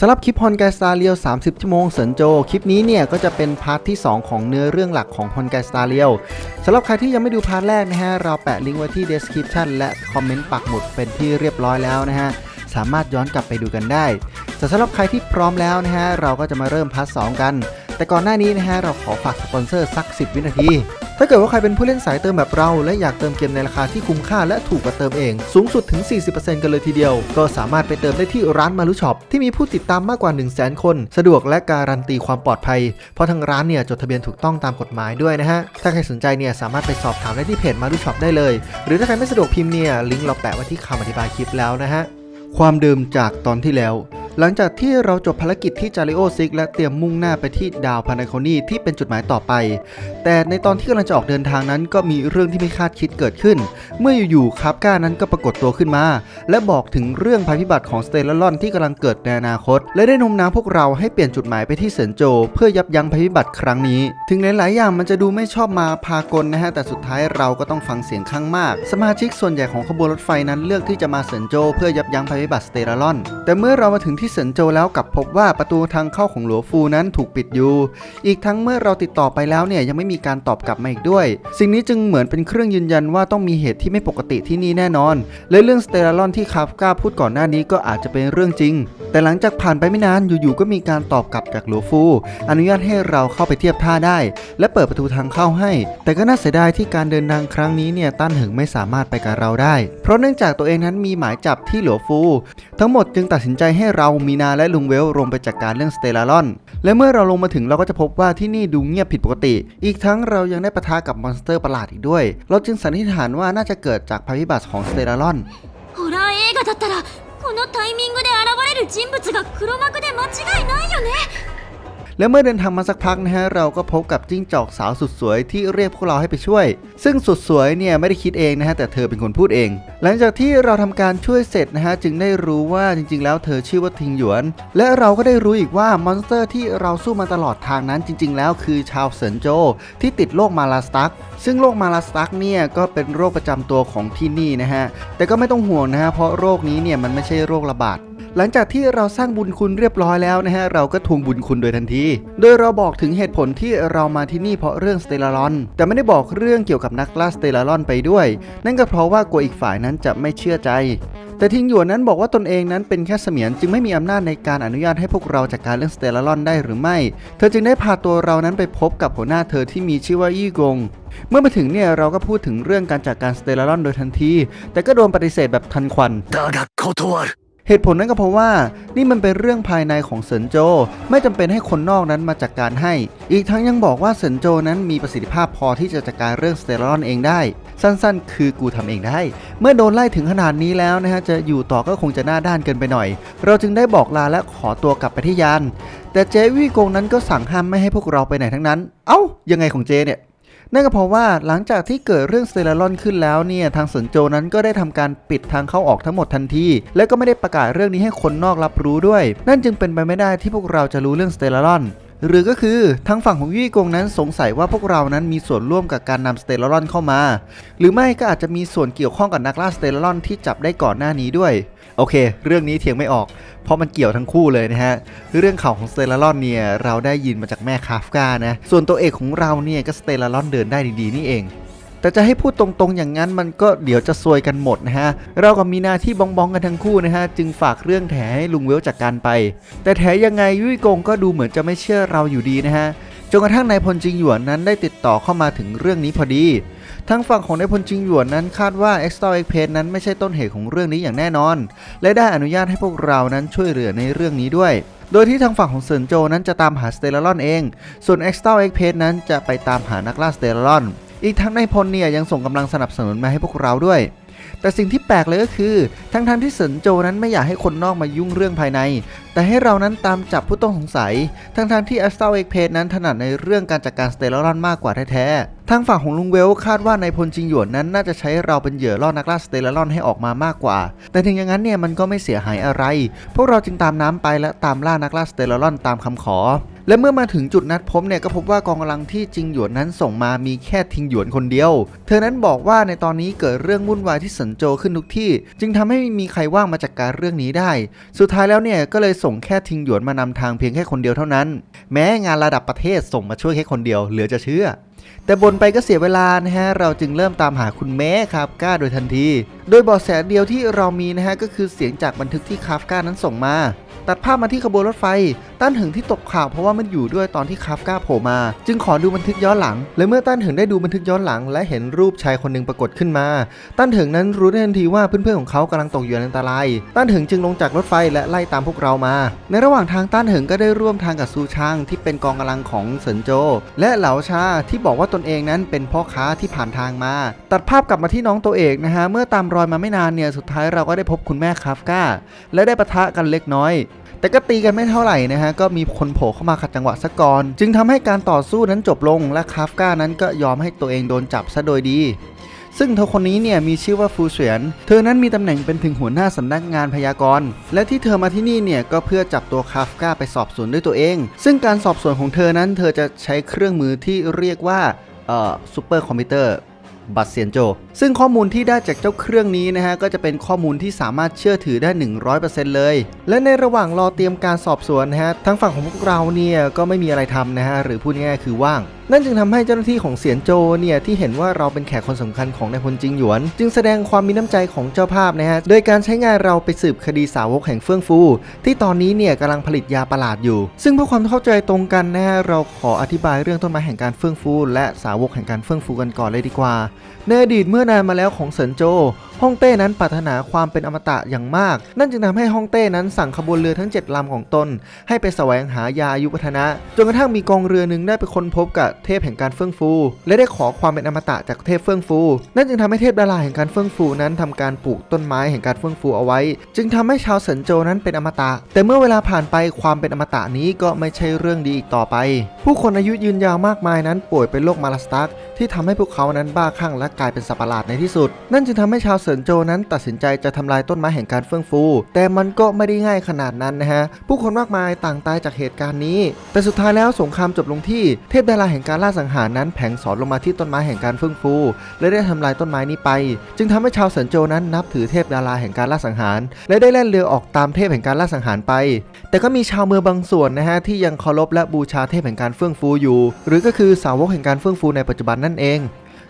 สำหรับคลิปฮอนไกสตาเรียว 30 ชั่วโมงเสินโจ คลิปนี้เนี่ยก็จะเป็นพาร์ทที่ 2 ของเนื้อเรื่องหลักของฮอนไกสตาเรียวสำหรับใครที่ยังไม่ดูพาร์ทแรกนะฮะ เราแปะลิงก์ไว้ที่ description และคอมเมนต์ปักหมุดเป็นที่เรียบร้อยแล้วนะฮะ สามารถย้อนกลับไปดูกันได้แต่สำหรับใครที่พร้อมแล้วนะฮะ เราก็จะมาเริ่มพาร์ทสกัน แต่ก่อนหน้านี้นะฮะเราขอฝากสปอนเซอร์สัก 10 วินาที ถ้าเกิดว่าใครเป็นผู้เล่นสายเติมแบบเรา และอยากเติมเกมในราคาที่คุ้มค่าและถูกกว่าเติมเอง สูงสุดถึง 40%กันเลยทีเดียว ก็สามารถไปเติมได้ที่ร้านมารุช็อปที่มีผู้ติดตามมากกว่า 1 0 0 0 0แคน สะดวกและการันตีความปลอดภัย เพราะทางร้านเนี่ยจดทะเบียนถูกต้องตามกฎหมายด้วยนะฮะ ถ้าใครสนใจเนี่ยสามารถไปสอบถามได้ที่เพจมารุช็อปได้เลย หรือถ้าใครไม่สะดวกพิมพ์เนี่ยลิงก์เราแปะไว้ที่คำอธิบายคลิปแล้วนะฮะความเดิมจากตอนที่แล้ว หลังจากที่เราจบภารกิจที่จาริโอซิกและเตรียมมุ่งหน้าไปที่ดาวพานาโคนีที่เป็นจุดหมายต่อไป แต่ในตอนที่กำลังจะออกเดินทางนั้นก็มีเรื่องที่ไม่คาดคิดเกิดขึ้น เมื่ออยู่ๆคาบก้านั้นก็ปรากฏตัวขึ้นมา และบอกถึงเรื่องภัยพิบัติของสเตลลอนที่กำลังเกิดในอนาคต และได้นมน้าวพวกเราให้เปลี่ยนจุดหมายไปที่เซินโจ เพื่อยับยั้งภัยพิบัติครั้งนี้ ถึงหลายๆอย่างมันจะดูไม่ชอบมาพากลนะฮะแต่สุดท้ายเราก็ต้องฟังเสียงข้างมาก สมาชิกส่วนใหญ่ของขบวนรถไฟนั้นเลือกที่จะมาเซินโจ เพื่อยับยั้งภัยพิบัติสเตลลอน แต่เมื่อเรามาถึงที่เซินโจแล้วกลับพบว่าประตูทางเข้าของหลัวฟูนั้นถูกปิดอยู่ อีกทั้งเมื่อเราติดต่อไปแล้วเนี่ยยังไม่มีการตอบกลับมาอีกด้วย สิ่งนี้จึงเหมือนเป็นเครื่องยืนยันว่าต้องมีเหตุที่ไม่ปกติที่นี่แน่นอน และเรื่องสเตลลอนที่คาฟกาพูดก่อนหน้านี้ก็อาจจะเป็นเรื่องจริง แต่หลังจากผ่านไปไม่นานอยู่ๆก็มีการตอบกลับจากหลัวฟู อนุญาตให้เราเข้าไปเทียบท่าได้ และเปิดประตูทางเข้าให้ แต่ก็น่าเสียดายที่การเดินทางครั้งนี้เนี่ยต้านหึงไม่สามารถไปกับเราได้ เพราะเนื่องจากตัวเองนั้นมีหมายจับที่หลัวฟู ทั้งหมดจึงตัดสินใจให้เรามีนาและลุงเวลลงไปจัดการเรื่องสเตลลอน และเมื่อเราลงมาถึงเราก็จะพบว่าที่นี่ดูเงียบผิดปกติ อีกทั้งเรายังได้ปะทะกับมอนสเตอร์ประหลาดอีกด้วย เราจึงสันนิษฐานว่าน่าจะเกิดจากภัยพิบัติของสเตลลอน ホラー映画だったらこのタイミングで現れる人物が黒幕で間違いないよね และเมื่อเดินทางมาสักพักนะฮะเราก็พบกับจิ้งจอกสาวสุดสวยที่เรียกพวกเราให้ไปช่วย ซึ่งสุดสวยเนี่ยไม่ได้คิดเองนะฮะแต่เธอเป็นคนพูดเอง หลังจากที่เราทำการช่วยเสร็จนะฮะจึงได้รู้ว่าจริง ๆ แล้วเธอชื่อว่าทิงหยวน และเราก็ได้รู้อีกว่ามอนสเตอร์ที่เราสู้มาตลอดทางนั้นจริง ๆ แล้วคือชาวเซินโจที่ติดโรคมาลาสตักซึ่งโรคมาลาสตักเนี่ยก็เป็นโรคประจำตัวของที่นี่นะฮะแต่ก็ไม่ต้องห่วงนะฮะเพราะโรคนี้เนี่ยมันไม่ใช่โรคระบาด หลังจากที่เราสร้างบุญคุณเรียบร้อยแล้วนะฮะเราก็ทวงบุญคุณโดยทันที โดยเราบอกถึงเหตุผลที่เรามาที่นี่เพราะเรื่องสเตลารอน แต่ไม่ได้บอกเรื่องเกี่ยวกับนักล่าสเตลารอนไปด้วย นั่นก็เพราะว่ากลัวอีกฝ่ายนั้นจะไม่เชื่อใจ แต่ทิงหยวนนั้นบอกว่าตนเองนั้นเป็นแค่เสมียนจึงไม่มีอำนาจในการอนุญาตให้พวกเราจัดกการเรื่องสเตลารอนได้หรือไม่ เธอจึงได้พาตัวเรานั้นไปพบกับหัวหน้าเธอที่มีชื่อว่าอี้กงเมื่อมาถึงเนี่ยเราก็พูดถึงเรื่องการจัดกการสเตลารอนโดยทันที แต่ก็โดนปฏิเสธแบบทันควัน เหตุผลนั้นก็เพราะว่านี่มันเป็นเรื่องภายในของเซินโจ ไม่จำเป็นให้คนนอกนั้นมาจัดการให้ อีกทั้งยังบอกว่าเซินโจนั้นมีประสิทธิภาพพอที่จะจัดการเรื่องสเตลลอนเองได้ สั้นๆ คือกูทำเองได้ เมื่อโดนไล่ถึงขนาดนี้แล้วนะฮะจะอยู่ต่อก็คงจะหน้าด้านเกินไปหน่อย เราจึงได้บอกลาและขอตัวกลับไปที่ยาน แต่เจวี่กงนั้นก็สั่งห้ามไม่ให้พวกเราไปไหนทั้งนั้น เอ้ายังไงของเจเนี่ย นั่นก็เพราะว่าหลังจากที่เกิดเรื่องสเตลลอนขึ้นแล้วเนี่ยทางสนโจนั้นก็ได้ทำการปิดทางเข้าออกทั้งหมดทันที และก็ไม่ได้ประกาศเรื่องนี้ให้คนนอกรับรู้ด้วย นั่นจึงเป็นไปไม่ได้ที่พวกเราจะรู้เรื่องสเตลลอนหรือก็คือทางฝั่งของยี่กงนั้นสงสัยว่าพวกเรานั้นมีส่วนร่วมกับการนำสเตลลอนเข้ามา หรือไม่ก็อาจจะมีส่วนเกี่ยวข้องกับนักล่าสเตลลอนที่จับได้ก่อนหน้านี้ด้วย โอเค เรื่องนี้เถียงไม่ออก เพราะมันเกี่ยวทั้งคู่เลยนะฮะ เรื่องข่าวของสเตลลอนเนี่ย เราได้ยินมาจากแม่คาฟกานะ ส่วนตัวเอกของเราเนี่ยก็สเตลลอนเดินได้ดีๆนี่เอง แต่จะให้พูดตรงๆอย่างนั้นมันก็เดี๋ยวจะซวยกันหมดนะฮะ เราก็มีหน้าที่บ้องๆกันทั้งคู่นะฮะ จึงฝากเรื่องแถให้ลุงเวลจัดการไป แต่แถยังไงยุ้ยกงก็ดูเหมือนจะไม่เชื่อเราอยู่ดีนะฮะ จนกระทั่งนายพลจิงหยวนนั้นได้ติดต่อเข้ามาถึงเรื่องนี้พอดี ทั้งฝั่งของนายพลจิงหยวนนั้นคาดว่า e x t o x p a นั้นไม่ใช่ต้นเหตุของเรื่องนี้อย่างแน่นอน และได้อนุญาตให้พวกเรานั้นช่วยเหลือในเรื่องนี้ด้วย โดยที่ทางฝั่งของเซินโจนั้นจะตามหาสเตลลอนเอง ส่วน e x t o x p a นั้นจะไปตามหานักล่าสเตลลอน อีกทั้งนายพลเนี่ยยังส่งกำลังสนับสนุนมาให้พวกเราด้วย แต่สิ่งที่แปลกเลยก็คือ ทั้งทที่เซินโจนั้นไม่อยากให้คนนอกมายุ่งเรื่องภายใน แต่ให้เรานั้นตามจับผู้ต้องสงสัย ทั้งทที่ a s t r a l x p a นั้นถนัดในเรื่องการจัดการสเตลลอนมากกว่าแท้ๆ ทางฝั่งของลุงเวลคาดว่านายพลจิงหยวนนั้นน่าจะใช้เราเป็นเหยื่อล่อนักล่าสเตลลอนให้ออกมามากกว่า แต่ถึงอย่างนั้นเนี่ยมันก็ไม่เสียหายอะไร พวกเราจึงตามน้ำไปและตามล่านักล่าสเตลลอนตามคำขอ และเมื่อมาถึงจุดนัดพบเนี่ยก็พบว่ากองกำลังที่จิงหยวนนั้นส่งมามีแค่ทิงหยวนคนเดียว เธอนั้นบอกว่าในตอนนี้เกิดเรื่องวุ่นวายที่สันโจขึ้นทุกที่ จึงทำให้ไม่มีใครว่างมาจัดการเรื่องนี้ได้ สุดท้ายแล้วเนี่ยก็เลยส่งแค่ทิงหยวนมานำทางเพียงแค่คนเดียวเท่านั้น แม้งานระดับประเทศส่งมาช่วยแค่คนเดียวเหลือจะเชื่อแต่บนไปก็เสียเวลานะฮะ เราจึงเริ่มตามหาคุณแม่คาฟก้าโดยทันที โดยเบาะแสเดียวที่เรามีนะฮะ ก็คือเสียงจากบันทึกที่คาฟก้านั้นส่งมา ตัดภาพมาที่ขบวนรถไฟ ต้านหึงที่ตกข่าวเพราะว่ามันอยู่ด้วยตอนที่คาฟก้าโผล่มา จึงขอดูบันทึกย้อนหลัง และเมื่อต้านหึงได้ดูบันทึกย้อนหลัง และเห็นรูปชายคนหนึ่งปรากฏขึ้นมา ต้านหึงนั้นรู้ได้ทันทีว่าเพื่อนๆของเขากำลังตกอยู่ในอันตราย ต้านหึงจึงลงจากรถไฟและไล่ตามพวกเรามา ในระหว่างทางต้านหึงก็ได้ร่วมทางกับซูชางที่เป็นกองกำลังของเซินโจ และเหลาชาที่บอกว่าตนเองนั้นเป็นพ่อค้าที่ผ่านทางมา ตัดภาพกลับมาที่น้องตัวเอกนะฮะเมื่อตามรอยมาไม่นานเนี่ยสุดท้ายเราก็ได้พบคุณแม่คาฟก้าและได้ปะทะกันเล็กน้อย แต่ก็ตีกันไม่เท่าไหร่นะฮะก็มีคนโผล่เข้ามาขัดจังหวะซะก่อน จึงทำให้การต่อสู้นั้นจบลงและคาฟก้านั้นก็ยอมให้ตัวเองโดนจับซะโดยดีซึ่งเธอคนนี้เนี่ยมีชื่อว่าฟูเฉียน เธอนั้นมีตำแหน่งเป็นถึงหัวหน้าสำนักงานพยากรณ์ และที่เธอมาที่นี่เนี่ยก็เพื่อจับตัวคาฟก้าไปสอบสวนด้วยตัวเอง ซึ่งการสอบสวนของเธอนั้นเธอจะใช้เครื่องมือที่เรียกว่าเอ่อซูเปอร์คอมพิวเตอร์ บัตเซียนโจ ซึ่งข้อมูลที่ได้จากเจ้าเครื่องนี้นะฮะก็จะเป็นข้อมูลที่สามารถเชื่อถือได้ 100%เลย และในระหว่างรอเตรียมการสอบสวนนะฮะทั้งฝั่งของพวกเราเนี่ยก็ไม่มีอะไรทำนะฮะหรือพูดง่ายๆคือว่าง นั่นจึงทำให้เจ้าหน้าที่ของเสียนโจเนี่ยที่เห็นว่าเราเป็นแขกคนสำคัญของนายพลจิงหยวน จึงแสดงความมีน้ำใจของเจ้าภาพนะฮะโดยการใช้งานเราไปสืบคดีสาวกแห่งเฟื่องฟู ที่ตอนนี้เนี่ยกำลังผลิตยาประหลาดอยู่ ซึ่งเพื่อความเข้าใจตรงกันนะฮะเราขออธิบายเรื่องต้นไม้แห่งการเฟื่องฟู และสาวกแห่งการเฟื่องฟูกันก่อนเลยดีกว่าในอดีตเมื่อนานมาแล้วของเซินโจฮ่องเต้นั้นปรารถนาความเป็นอมตะอย่างมาก นั่นจึงทำให้ฮ่องเต้นั้นสั่งขบวนเรือทั้ง 7ลำของตน ให้ไปแสวงหายาอายุวัฒนะ จนกระทั่งมีกองเรือหนึ่งได้ไปค้นพบกับเทพแห่งการเฟื่องฟู และได้ขอความเป็นอมตะจากเทพเฟื่องฟู นั่นจึงทำให้เทพดาราแห่งการเฟื่องฟูนั้นทำการปลูกต้นไม้แห่งการเฟื่องฟูเอาไว้ จึงทำให้ชาวเซินโจนั้นเป็นอมตะ แต่เมื่อเวลาผ่านไปความเป็นอมตะนี้ก็ไม่ใช่เรื่องดีอีกต่อไป ผู้คนอายุยืนยาวมากมายนั้นป่วยเป็นโรคมาลาสตักที่ทำให้พวกเขานั้นบ้าคลั่งและกลายเป็นสัตว์ประหลาดในที่สุด นั่นจึงทำให้ชาวเซินโจนั้นตัดสินใจจะทำลายต้นไม้แห่งการเฟื่องฟู แต่มันก็ไม่ได้ง่ายขนาดนั้นนะฮะผู้คนมากมายต่างตายจากเหตุการณ์นี้ แต่สุดท้ายแล้วสงครามจบลงที่เทพดาราแห่งการล่าสังหารนั้นแผงสอนลงมาที่ต้นไม้แห่งการเฟื่องฟู และได้ทำลายต้นไม้นี้ไป จึงทำให้ชาวเซินโจนั้นนับถือเทพดาราแห่งการล่าสังหาร และได้แล่นเรือออกตามเทพแห่งการล่าสังหารไป แต่ก็มีชาวเมืองบางส่วนนะฮะที่ยังเคารพและบูชาเทพแห่งการเฟื่องฟูอยู่ หรือก็คือสาวกแห่งการเฟื่องฟูในปัจจุบันนั่นเอง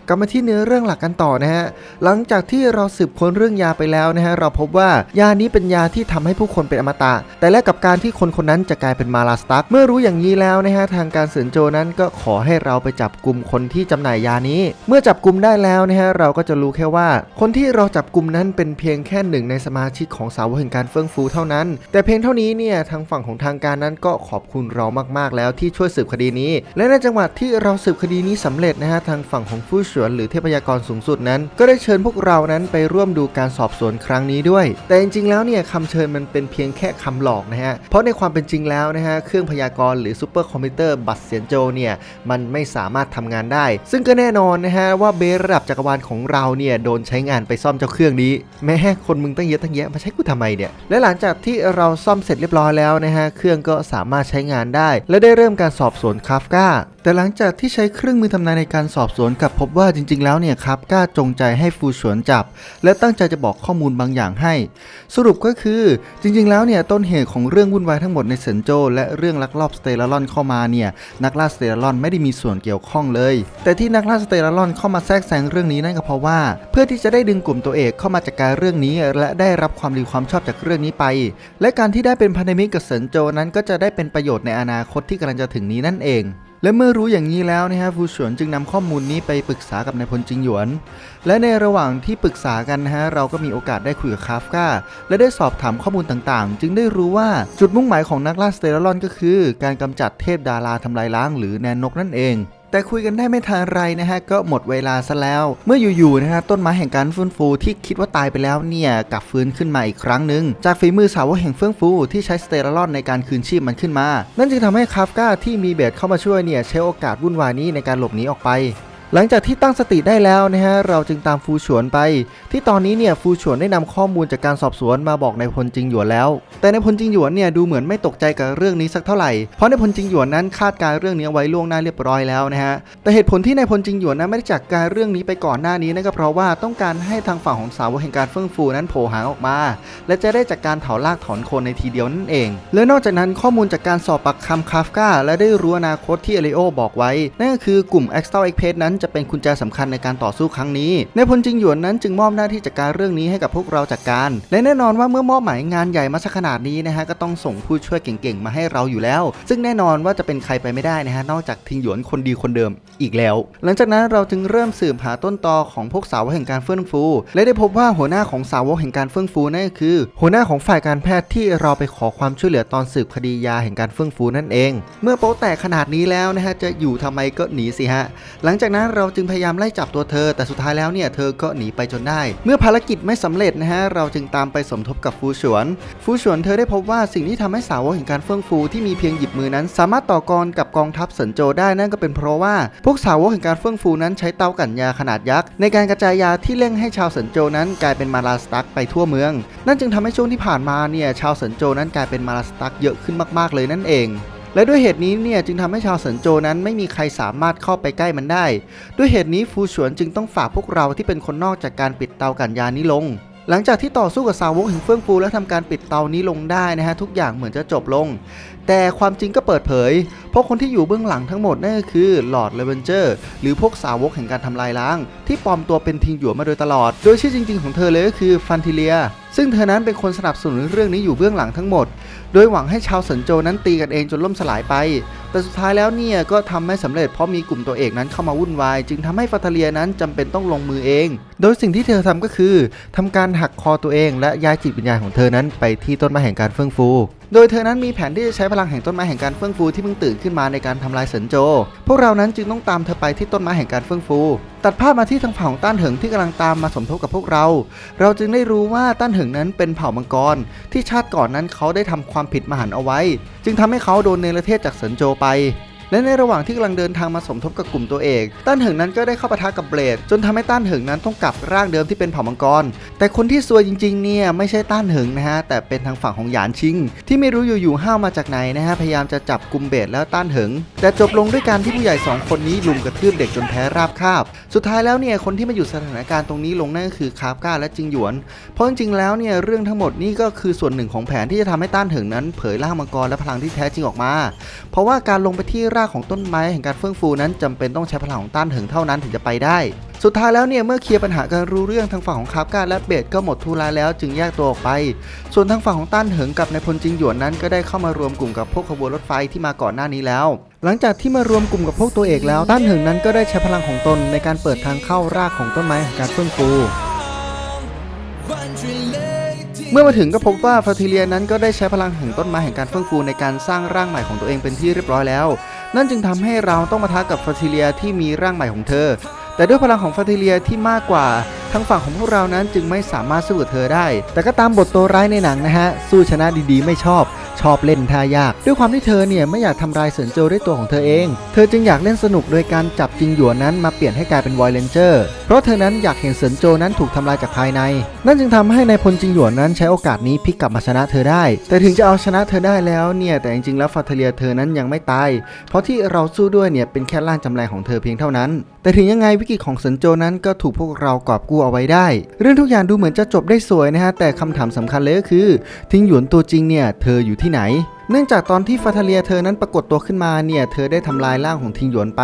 กลับมาที่เนื้อเรื่องหลักกันต่อนะฮะหลังจากที่เราสืบค้นเรื่องยาไปแล้วนะฮะเราพบว่ายานี้เป็นยาที่ทำให้ผู้คนเป็นอมตะ แต่แลกกับการที่คนคนนั้นจะกลายเป็นมาลาสตักเมื่อรู้อย่างนี้แล้วนะฮะทางการเสินโจนั้นก็ขอให้เราไปจับกลุ่มคนที่จำหน่ายยานี้ เมื่อจับกลุ่มได้แล้วนะฮะเราก็จะรู้แค่ว่า คนที่เราจับกลุ่มนั้นเป็นเพียงแค่หนึ่งในสมาชิกของสาวแห่งการเฟื่องฟูเท่านั้น แต่เพียงเท่านี้เนี่ยทางฝั่งของทางการนั้นก็ขอบคุณเรามากๆแล้วที่ช่วยสืบคดีนี้ และในจังหวะที่เราสืบคดีนี้สำเร็จนะฮะทางฝั่งของฟู่เฉินหรือเทพยากรสูงสุดนั้น ก็ได้เชิญพวกเรานั้นไปร่วมดูการสอบสวนครั้งนี้ด้วย แต่จริงๆแล้วเนี่ยคำเชิญมันเป็นเพียงแค่คำหลอกนะฮะ เพราะในความเป็นจริงแล้วนะฮะเครื่องพยากรณ์หรือซูเปอร์คอมพิวเตอร์บัตรเสียนโจเนี่ยมันไม่สามารถทำงานได้ ซึ่งก็แน่นอนนะฮะว่าเบสระดับจักรวาลของเราเนี่ยโดนใช้งานไปซ่อมเจ้าเครื่องนี้ แม้คนมึงตั้งเยอะตั้งแยะมาใช้กูทำไมเนี่ยและหลังจากที่เราซ่อมเสร็จเรียบร้อยแล้วนะฮะเครื่องก็สามารถใช้งานได้ และได้เริ่มการสอบสวนคาฟกาแต่หลังจากที่ใช้เครื่องมือทำนายในการสอบสวนกับพบว่าจริงๆ แล้วเนี่ยคาฟกล้าจงใจให้ฟูฉวนจับ และตั้งใจจะบอกข้อมูลบางอย่างให้ สรุปก็คือจริงๆ แล้วเนี่ยต้นเหตุของเรื่องวุ่นวายทั้งหมดในเซนโจ และเรื่องลักลอบสเตลารอนเข้ามาเนี่ยนักล่าสเตลารอนไม่ได้มีส่วนเกี่ยวข้องเลย แต่ที่นักล่าสเตลารอนเข้ามาแทรกแซงเรื่องนี้นั่นก็เพราะว่า เพื่อที่จะได้ดึงกลุ่มตัวเอกเข้ามาจัดการเรื่องนี้ และได้รับความดีความชอบจากเรื่องนี้ไป และการที่ได้เป็นพันธมิตรกับเซนโจนั้นก็จะได้เป็นประโยชน์ในอนาคตที่กำลังจะถึงนี้นั่นเอง และเมื่อรู้อย่างนี้แล้วนะฮะฟูฉวนจึงนำข้อมูลนี้ไปปรึกษากับนายพลจิงหยวน และในระหว่างที่ปรึกษากันนะฮะเราก็มีโอกาสได้คุยกับคาฟกาและได้สอบถามข้อมูลต่างๆ จึงได้รู้ว่าจุดมุ่งหมายของนักล่าสเตลลอนก็คือ การกำจัดเทพดาราทำลายล้างหรือแนนนกนั่นเอง แต่คุยกันได้ไม่ทันไรนะฮะ ก็หมดเวลาซะแล้ว เมื่ออยู่ๆนะฮะต้นไม้แห่งการฟื้นฟูที่คิดว่าตายไปแล้วเนี่ยกลับฟื้นขึ้นมาอีกครั้งหนึ่งจากฝีมือสาวกแห่งเฟื่องฟูที่ใช้สเตอรอนในการคืนชีพมันขึ้นมา นั่นจึงทำให้คาฟกาที่มีเบสเข้ามาช่วยเนี่ยใช้โอกาสวุ่นวายนี้ในการหลบหนีออกไป หลังจากที่ตั้งสติได้แล้วนะฮะเราจึงตามฟูฉวนไป ที่ตอนนี้เนี่ยฟูฉวนได้นำข้อมูลจากการสอบสวนมาบอกในพลจิงหยวนแล้ว แต่ในพลจิงหยวนเนี่ยดูเหมือนไม่ตกใจกับเรื่องนี้สักเท่าไหร่เพราะในพลจิงหยวนนั้นคาดการเรื่องนี้อไว้ล่วงหน้าเรียบร้อยแล้วนะฮะแต่เหตุผลที่ในพลจิงหยวนนั้นไม่ได้จัดการเรื่องนี้ไปก่อนหน้านี้นั่นก็เพราะว่าต้องการให้ทางฝั่งของสาวแห่งการเฟื่องฟูนั้นโผล่หางออกมา และจะได้จากการเถาลากถอนโคนในทีเดียวนั่นเอง และนอกจากนั้นข้อมูลจากการสอบปากคำคาฟกาและได้รู้อนาคตที่เอลิโอบอกไว้นั่นก็คือกลุ่ม e x t a l e x p e นั้นจะเป็นกุญแจสำคัญในการต่อสู้ครั้งนี้ ในพลจิงหยวนนั้นจึงมอบหน้าที่จัดการเรื่องนี้ให้กับพวกเราจัดการ และแน่นอนว่าเมื่อมอบหมายงานใหญ่มาสักขนาดนี้นะฮะก็ต้องส่งผู้ช่วยเก่งๆ มาให้เราอยู่แล้ว ซึ่งแน่นอนว่าจะเป็นใครไปไม่ได้นะฮะนอกจากทิงหยวนคนดีคนเดิมอีกแล้ว หลังจากนั้นเราจึงเริ่มสืบหาต้นตอของพวกสาวแห่งการเฟื่องฟู และได้พบว่าหัวหน้าของสาวกแห่งการเฟื่องฟูนั่นก็คือ หัวหน้าของฝ่ายการแพทย์ที่เราไปขอความช่วยเหลือตอนสืบคดียาแห่งการเฟื่องฟูนั่นเอง เมื่อโป๊ะแตกขนาดนี้แล้วนะฮะจะอยู่ทำไมก็หนีสิฮะ หลังจากนั้นเราจึงพยายามไล่จับตัวเธอ แต่สุดท้ายแล้วเนี่ยเธอก็หนีไปจนได้ เมื่อภารกิจไม่สำเร็จนะฮะเราจึงตามไปสมทบกับฟูฉวน ฟูฉวนเธอได้พบว่าสิ่งที่ทำให้สาวกแห่งการเฟื่องฟูที่มีเพียงหยิบมือนั้น สามารถต่อกรกับกองทัพเซินโจได้นั่นก็เป็นเพราะว่าพวกสาวกแห่งการเฟื่องฟูนั้นใช้เตากั่นยาขนาดยักษ์ในการกระจายยาที่เร่งให้ชาวเซินโจนั้นกลายเป็นมาลาสตักไปทั่วเมือง นั่นจึงทำให้ช่วงที่ผ่านมาเนี่ยชาวเซินโจนั้นกลายเป็นมาลาสตักเยอะขึ้นมาก ๆ เลยนั่นเอง และด้วยเหตุนี้เนี่ยจึงทำให้ชาวเซินโจนั้นไม่มีใครสามารถเข้าไปใกล้มันได้ ด้วยเหตุนี้ฟูฉวนจึงต้องฝากพวกเราที่เป็นคนนอกจากการปิดเตากันยานี้ลง หลังจากที่ต่อสู้กับสาวกห่งเฟื่องฟูและทำการปิดเตานี้ลงได้นะฮะทุกอย่างเหมือนจะจบลง แต่ความจริงก็เปิดเผย เพราะคนที่อยู่เบื้องหลังทั้งหมดนั่นก็คือลอร์ดเลเวนเจอร์หรือพวกสาวกแห่งการทำลายล้าง ที่ปลอมตัวเป็นทิงหยวนมาโดยตลอด โดยชื่อจริง ๆ ของเธอเลยก็คือฟันทิเลีย ซึ่งเธอนั้นเป็นคนสนับสนุนเรื่องนี้อยู่เบื้องหลังทั้งหมด โดยหวังให้ชาวเซินโจนั้นตีกันเองจนล่มสลายไป แต่สุดท้ายแล้วเนี่ยก็ทำไม่สำเร็จเพราะมีกลุ่มตัวเอกนั้นเข้ามาวุ่นวาย จึงทำให้ฟัตเลียนั้นจำเป็นต้องลงมือเอง โดยสิ่งที่เธอทำก็คือทำการหักคอตัวเอง และย้ายจิตวิญญาณของเธอนั้นไปที่ต้นไม้แห่งการเฟื่องฟู โดยเธอนั้นมีแผนที่จะใช้พลังแห่งต้นไม้แห่งการเฟื่องฟูที่เพิ่งตื่นขึ้นมาในการทำลายเซินโจ พวกเรานั้นจึงต้องตามเธอไปที่ต้นไม้แห่งการเฟื่องฟู ตัดภาพมาที่ทางเผ่าต้านเถิงที่กำลังตามมาสมทบกับพวกเรา เราจึงได้รู้ว่าต้านเถิงนั้นเป็นเผ่ามังกร ที่ชาติก่อนนั้นเขาได้ทำความผิดมหันต์เอาไว้ จึงทำให้เขาโดนเนรเทศจากเซินโจไป และในระหว่างที่กำลังเดินทางมาสมทบกับกลุ่มตัวเอกต้านเหิงนั้นก็ได้เข้าปะทะกับเบลดจนทำให้ต้านเหิงนั้นต้องกลับร่างเดิมที่เป็นเผ่ามังกร แต่คนที่ซวยจริงๆเนี่ยไม่ใช่ต้านเหิงนะฮะแต่เป็นทางฝั่งของหยานชิง ที่ไม่รู้อยู่ๆห้าวมาจากไหนนะฮะพยายามจะจับกลุ่มเบลดแล้วต้านเหิง แต่จบลงด้วยการที่ผู้ใหญ่สองคนนี้ลุมกระทืบเด็กจนแพ้ราบคาบ สุดท้ายแล้วเนี่ยคนที่มาอยู่สถานการณ์ตรงนี้ลงนั่นก็คือคาบก้าและจิงหยวน เพราะจริงๆแล้วเนี่ยเรื่องทั้งหมดนี่ก็คือส่วนหนึ่งของแผนที่จะทำให้ต้านเหิงนั้น เผยร่างมังกรและพลังที่แท้จริงออกมา เพราะว่าการลงไปที่รากของต้นไม้แห่งการเฟื่องฟูนั้นจำเป็นต้องใช้พลังของต้านเหิงเท่านั้นถึงจะไปได้ สุดท้ายแล้วเนี่ยเมื่อเคลียร์ปัญหาการรู้เรื่องทางฝั่งของคาบกาและเบดก็หมดทุลาแล้วจึงแยกตัวออกไป ส่วนทางฝั่งของต้านเหิงกับนายพลจิงหยวนนั้นก็ได้เข้ามารวมกลุ่มกับพวกขบวนรถไฟที่มาก่อนหน้านี้แล้ว หลังจากที่มารวมกลุ่มกับพวกตัวเอกแล้วต้านเหิงนั้นก็ได้ใช้พลังของตนในการเปิดทางเข้ารากของต้นไม้แห่งการเฟื่องฟูเมื่อมาถึงก็พบว่าฟาทิเลียนั้นก็ได้ใช้พลังแห่งต้นไม้แห่งการเฟื่องฟูในการสร้างร่างใหม่ของตัวเองเป็นที่เรียบร้อยแล้ว นั่นจึงทำให้เราต้องมาท้ากับฟาทิเลียที่มีร่างใหม่ของเธอ แต่ด้วยพลังของฟาทิเลียที่มากกว่าทั้งฝั่งของพวกเรานั้นจึงไม่สามารถสู้กับเธอได้ แต่ก็ตามบทตัวร้ายในหนังนะฮะ สู้ชนะดีๆ ไม่ชอบ ชอบเล่นท่ายาก ด้วยความที่เธอเนี่ยไม่อยากทำลายเสินโจด้วยตัวของเธอเอง เธอจึงอยากเล่นสนุกโดยการจับจิงหยวนนั้นมาเปลี่ยนให้กลายเป็นวอยเลนเจอร์เพราะเธอนั้นอยากเห็นเสินโจนั้นถูกทำลายจากภายใน นั่นจึงทำให้ในายพลจิงหยวนนั้นใช้โอกาสนี้พลิกกลับมาชนะเธอได้ แต่ถึงจะเอาชนะเธอได้แล้วเนี่ยแต่จริงๆแล้วฟาเทเลียเธอนั้นยังไม่ตาย เพราะที่เราสู้ด้วยเนี่ยเป็นแค่ร่างจำแรงของเธอเพียงเท่านั้น แต่ถึงยังไงวิกฤตของเซินโจนั้นก็ถูกพวกเรากอบกู้เอาไว้ได้ เรื่องทุกอย่างดูเหมือนจะจบได้สวยนะฮะแต่คำถามสำคัญเลยก็คือ ทิงหยวนตัวจริงเนี่ยเธออยู่ที่ไหน เนื่องจากตอนที่ฟาทาเลียเธอนั้นปรากฏตัวขึ้นมาเนี่ยเธอได้ทำลายร่างของทิงหยวนไป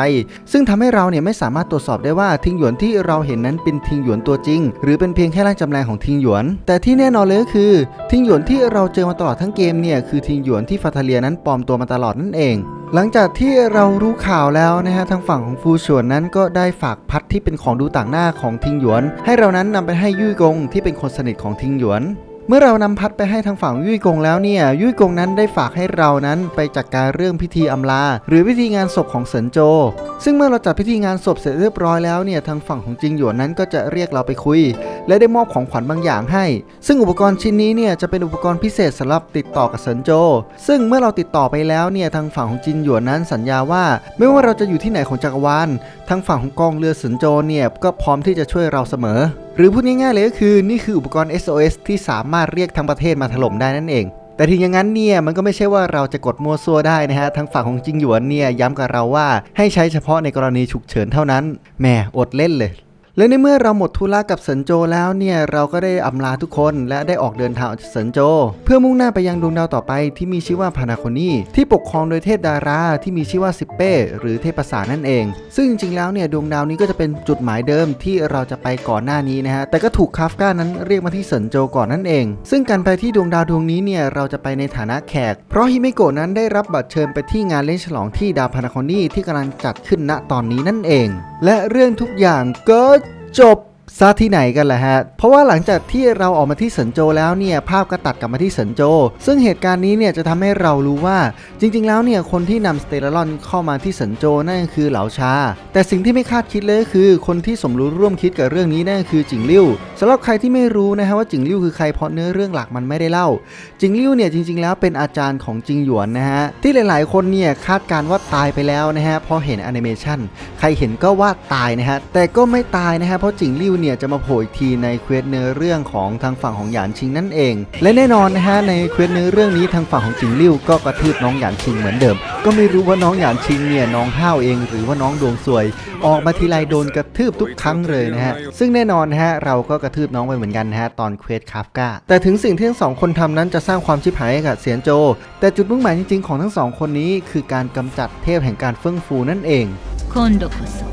ซึ่งทำให้เราเนี่ยไม่สามารถตรวจสอบได้ว่าทิงหยวนที่เราเห็นนั้นเป็นทิงหยวนตัวจริง หรือเป็นเพียงแค่ร่างจำแรงของทิงหยวน แต่ที่แน่นอนเลยก็คือ ทิงหยวนที่เราเจอมาตลอดทั้งเกมเนี่ยคือทิงหยวนที่ฟาทาเลียนั้นปลอมตัวมาตลอดนั่นเองหลังจากที่เรารู้ข่าวแล้วนะฮะทางฝั่งของฟูชวนนั้นก็ได้ฝากพัดที่เป็นของดูต่างหน้าของทิงหยวน ให้เรานั้นนำไปให้ยุ่ยกงที่เป็นคนสนิทของทิงหยวน เมื่อเรานำพัดไปให้ทางฝั่งยุ้ยกงแล้วเนี่ยยุ้ยกงนั้นได้ฝากให้เรานั้นไปจัดการเรื่องพิธีอำลา หรือพิธีงานศพของเซินโจ ซึ่งเมื่อเราจัดพิธีงานศพเสร็จเรียบร้อยแล้วเนี่ยทางฝั่งของจิงหยวนนั้นก็จะเรียกเราไปคุย และได้มอบของขวัญบางอย่างให้ ซึ่งอุปกรณ์ชิ้นนี้เนี่ยจะเป็นอุปกรณ์พิเศษสำหรับติดต่อกับเซินโจ ซึ่งเมื่อเราติดต่อไปแล้วเนี่ยทางฝั่งของจินหยวนนั้นสัญญาว่า ไม่ว่าเราจะอยู่ที่ไหนของจักรวาลทางฝั่งของกองเรือเซินโจเนี่ยก็พร้อมที่จะช่วยเราเสมอหรือพูดง่ายๆเลยก็คือนี่คืออุปกรณ์ SOS ที่สามารถเรียกทั้งประเทศมาถล่มได้นั่นเอง แต่ถึงอย่างนั้นเนี่ยมันก็ไม่ใช่ว่าเราจะกดมัวซัวได้นะฮะทางฝั่งของจิงหยวนเนี่ยย้ำกับเราว่าให้ใช้เฉพาะในกรณีฉุกเฉินเท่านั้นแหมอดเล่นเลย และในเมื่อเราหมดธุระกับเซินโจแล้วเนี่ยเราก็ได้อำลาทุกคนและได้ออกเดินทางออกจากเซินโจ เพื่อมุ่งหน้าไปยังดวงดาวต่อไปที่มีชื่อว่าพานาโคนีที่ปกครองโดยเทพดาราที่มีชื่อว่าซิเป้หรือเทพประสานั่นเอง ซึ่งจริงๆแล้วเนี่ยดวงดาวนี้ก็จะเป็นจุดหมายเดิมที่เราจะไปก่อนหน้านี้นะฮะแต่ก็ถูกคาฟกานั้นเรียกมาที่เซินโจก่อนนั่นเอง ซึ่งการไปที่ดวงดาวดวงนี้เนี่ยเราจะไปในฐานะแขก เพราะฮิเมโกะนั้นได้รับบัตรเชิญไปที่งานเลี้ยงฉลองที่ดาวพานาโคนีที่กำลังจัดขึ้นณตอนนี้นั่นเอง และเรื่องทุกอย่างก็ จบ ซาที่ไหนกันล่ะฮะ เพราะว่าหลังจากที่เราออกมาที่เซินโจแล้วเนี่ยภาพก็ตัดกลับมาที่เซินโจ ซึ่งเหตุการณ์นี้เนี่ยจะทำให้เรารู้ว่าจริง ๆ แล้วเนี่ยคนที่นำสเตลลอนเข้ามาที่เซินโจนั่นคือเหลาชา แต่สิ่งที่ไม่คาดคิดเลยก็คือคนที่สมรู้ร่วมคิดกับเรื่องนี้นั่นคือจิงลิ่วสำหรับใครที่ไม่รู้นะฮะว่าจิงลิ่วคือใครเพราะเนื้อเรื่องหลักมันไม่ได้เล่า จิงลิ่วเนี่ยจริง ๆ แล้วเป็นอาจารย์ของจิงหยวนนะฮะที่หลาย ๆ คนเนี่ยคาดการณ์ว่าตายไปแล้วนะฮะพราะเห็นแอนิเมชันใครเห็นก็ว่าตายนะฮะแต่ก็ไม่ตายนะฮะเพราะจิงลิ่วเนี่ยจะมาโผล่อีกทีในเควสเนื้อเรื่องของทางฝั่งของหยานชิงนั่นเอง และแน่นอนนะฮะในเควสเนื้อเรื่องนี้ทางฝั่งของจิงลิ่วก็กระทืบน้องหยานชิงเหมือนเดิม ก็ไม่รู้ว่าน้องหยานชิงเนี่ยน้องห้าวเองหรือว่าน้องดวงสวย ออกมาทีไรโดนกระทืบทุกครั้งเลยนะฮะ ซึ่งแน่นอนนะฮะเราก็กระทืบน้องไปเหมือนกันนะฮะตอนเควสคาฟกาแต่ถึงสิ่งที่ทั้งสองคนทำนั้นจะสร้างความชิบหายให้กับเสียนโจ แต่จุดมุ่งหมายจริงๆของทั้งสองคนนี้คือการกำจัดเทพแห่งการเฟื่องฟูนั่นเอง 今度こそ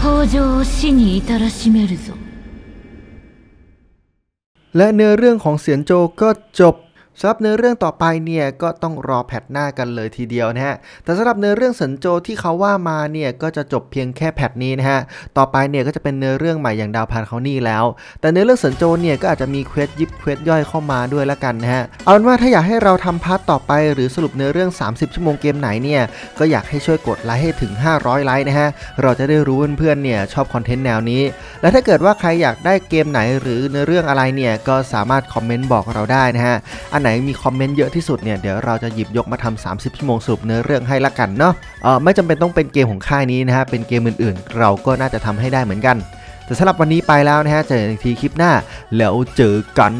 北条を死に至らしめるぞ และเนื้อเรื่องของเสียนโจก็จบ สำหรับเนื้อเรื่องต่อไปเนี่ยก็ต้องรอแพทหน้ากันเลยทีเดียวนะฮะ แต่สำหรับเนื้อเรื่องสินโจที่เขาว่ามาเนี่ยก็จะจบเพียงแค่แพทนี้นะฮะ ต่อไปเนี่ยก็จะเป็นเนื้อเรื่องใหม่อย่างดาวพานเขานี่แล้ว แต่เนื้อเรื่องสินโจเนี่ยก็อาจจะมีเควสยิบเควสย่อยเข้ามาด้วยละกันนะฮะ เอาเป็นว่าถ้าอยากให้เราทำพาร์ทต่อไป หรือสรุปเนื้อเรื่อง 30 ชั่วโมงเกมไหนเนี่ยก็อยากให้ช่วยกดไลค์ให้ถึง 500 ไลค์นะฮะ เราจะได้รู้เพื่อนๆเนี่ยชอบคอนเทนต์แนวนี้ และถ้าเกิดว่าใครอยากได้เกมไหนหรือเนื้อเรื่องอะไรเนี่ยก็สามารถคอมเมนต์บอกเราได้นะฮะอันไหนมีคอมเมนต์เยอะที่สุดเนี่ยเดี๋ยวเราจะหยิบยกมาทำ30ชั่วโมงสรุปเนื้อเรื่องให้ละกันเนาะเออไม่จำเป็นต้องเป็นเกมของค่ายนี้นะฮะเป็นเกมอื่นๆ เราก็น่าจะทำให้ได้เหมือนกัน แต่สำหรับวันนี้ไปแล้วนะฮะเจอกันทีคลิปหน้าแล้วเจอกัน